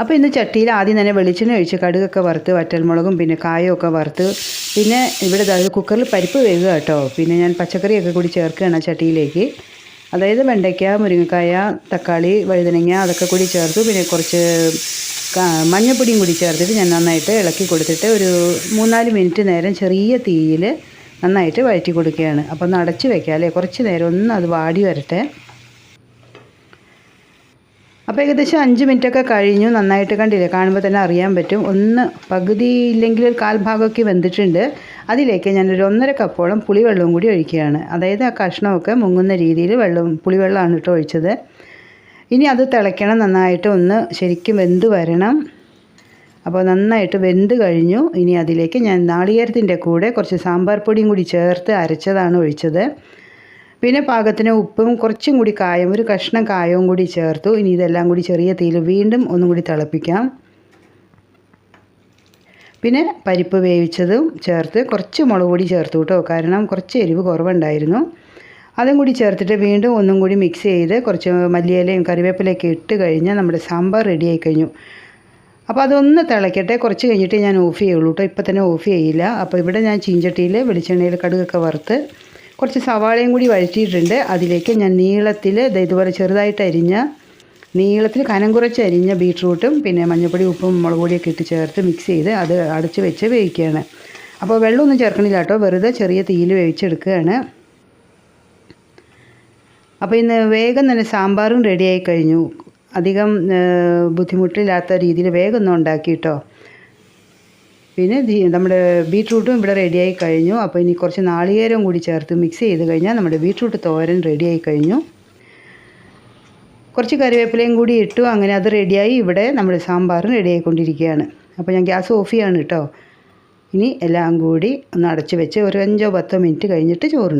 അപ്പോൾ ഇന്ന് ചട്ടിയിൽ ആദ്യം തന്നെ വെളിച്ചെണ്ണ ഒഴിച്ച് കടുകൊക്കെ വറുത്ത് വറ്റൽമുളകും പിന്നെ കായൊക്കെ വറുത്ത് പിന്നെ ഇവിടെ കുക്കറിൽ പരിപ്പ് വേകുക കേട്ടോ. പിന്നെ ഞാൻ പച്ചക്കറിയൊക്കെ കൂടി ചേർക്കുകയാണ് ചട്ടിയിലേക്ക്. അതായത് വെണ്ടയ്ക്ക മുരിങ്ങക്കായ തക്കാളി വഴുതനങ്ങ അതൊക്കെ കൂടി ചേർത്ത്. പിന്നെ കുറച്ച് മഞ്ഞപ്പൊടിയും കൂടി ചേർത്തിട്ട് ഞാൻ നന്നായിട്ട് ഇളക്കി കൊടുത്തിട്ട് ഒരു മൂന്നാൽ മിനിറ്റ് നേരം ചെറിയ തീയിൽ നന്നായിട്ട് വഴറ്റി കൊടുക്കുകയാണ്. അപ്പോൾ ഒന്ന് അടച്ച് വയ്ക്കാം അല്ലേ? കുറച്ച് നേരം ഒന്ന് അത് വാടി വരട്ടെ. അപ്പോൾ ഏകദേശം അഞ്ച് മിനിറ്റൊക്കെ കഴിഞ്ഞു. നന്നായിട്ട് കണ്ടില്ലേ? കാണുമ്പോൾ തന്നെ അറിയാൻ പറ്റും. ഒന്ന് പകുതി ഇല്ലെങ്കിൽ ഒരു കാൽഭാഗമൊക്കെ വെന്തിട്ടുണ്ട്. അതിലേക്ക് ഞാനൊരു ഒന്നര കപ്പോളം പുളിവെള്ളവും കൂടി ഒഴിക്കുകയാണ്. അതായത് ആ കഷ്ണമൊക്കെ മുങ്ങുന്ന രീതിയിൽ വെള്ളം പുളിവെള്ളമാണ് കേട്ടോ ഒഴിച്ചത്. ഇനി അത് തിളയ്ക്കണം. നന്നായിട്ട് ഒന്ന് ശരിക്കും വെന്ത് വരണം. അപ്പോൾ നന്നായിട്ട് വെന്ത് കഴിഞ്ഞു. ഇനി അതിലേക്ക് ഞാൻ നാളികേരത്തിന്റെ കൂടെ കുറച്ച് സാമ്പാർ പൊടിയും കൂടി ചേർത്ത് അരച്ചതാണ് ഒഴിച്ചത്. പിന്നെ പാകത്തിന് ഉപ്പും കുറച്ചും കൂടി കായം ഒരു കഷ്ണം കായവും കൂടി ചേർത്തു. ഇനി ഇതെല്ലാം കൂടി ചെറിയ തീയിൽ വീണ്ടും ഒന്നും കൂടി തിളപ്പിക്കാം. പിന്നെ പരിപ്പ് വേവിച്ചതും ചേർത്ത് കുറച്ച് മുളക് പൊടി ചേർത്തു കേട്ടോ. കാരണം കുറച്ച് എരിവ് കുറവുണ്ടായിരുന്നു. അതും കൂടി ചേർത്തിട്ട് വീണ്ടും ഒന്നും കൂടി മിക്സ് ചെയ്ത് കുറച്ച് മല്ലിയിലയും കറിവേപ്പിലയൊക്കെ ഇട്ട് കഴിഞ്ഞാൽ നമ്മുടെ സാമ്പാർ റെഡിയായി കഴിഞ്ഞു. അപ്പോൾ അതൊന്ന് തിളയ്ക്കട്ടെ കുറച്ച് കഴിഞ്ഞിട്ട് ഞാൻ ഓഫ് ചെയ്യുള്ളൂ കേട്ടോ. ഇപ്പം തന്നെ ഓഫ് ചെയ്യില്ല. അപ്പോൾ ഇവിടെ ഞാൻ ചീഞ്ചട്ടിയിൽ വെളിച്ചെണ്ണയിൽ കടുകൊക്കെ വറുത്ത് കുറച്ച് സവാളയും കൂടി വഴറ്റിയിട്ടുണ്ട്. അതിലേക്ക് ഞാൻ നീളത്തിൽ ഇതുപോലെ ചെറുതായിട്ട് അരിഞ്ഞ നീളത്തിൽ കനം കുറച്ച് അരിഞ്ഞ ബീട്രൂട്ടും പിന്നെ മഞ്ഞൾപ്പൊടി ഉപ്പും മുളക് പൊടിയൊക്കെ ഇട്ട് ചേർത്ത് മിക്സ് ചെയ്ത് അത് അടച്ച് വെച്ച് വേവിക്കുകയാണ്. അപ്പോൾ വെള്ളമൊന്നും ചേർക്കണില്ല കേട്ടോ. വെറുതെ ചെറിയ തീയിൽ വേവിച്ചെടുക്കുകയാണ്. അപ്പോൾ ഇന്ന് വേഗം തന്നെ സാമ്പാറും റെഡിയായി കഴിഞ്ഞു. അധികം ബുദ്ധിമുട്ടില്ലാത്ത രീതിയിൽ വേഗം ഒന്ന് ഉണ്ടാക്കി കേട്ടോ. പിന്നെ നമ്മുടെ ബീട്രൂട്ടും ഇവിടെ റെഡിയായി കഴിഞ്ഞു. അപ്പോൾ ഇനി കുറച്ച് നാളികേരവും കൂടി ചേർത്ത് മിക്സ് ചെയ്ത് കഴിഞ്ഞാൽ നമ്മുടെ ബീട്രൂട്ട് തോരൻ റെഡിയായി കഴിഞ്ഞു. കുറച്ച് കറിവേപ്പിലയും കൂടി ഇട്ടു. അങ്ങനെ അത് റെഡിയായി ഇവിടെ നമ്മുടെ സാമ്പാറും റെഡിയായിക്കൊണ്ടിരിക്കുകയാണ്. അപ്പോൾ ഞാൻ ഗ്യാസ് ഓഫ് ചെയ്യാണ് കേട്ടോ. ഇനി എല്ലാം കൂടി ഒന്ന് അടച്ച് വെച്ച് ഒരു അഞ്ചോ പത്തോ മിനിറ്റ് കഴിഞ്ഞിട്ട് ചോറുണ്ട്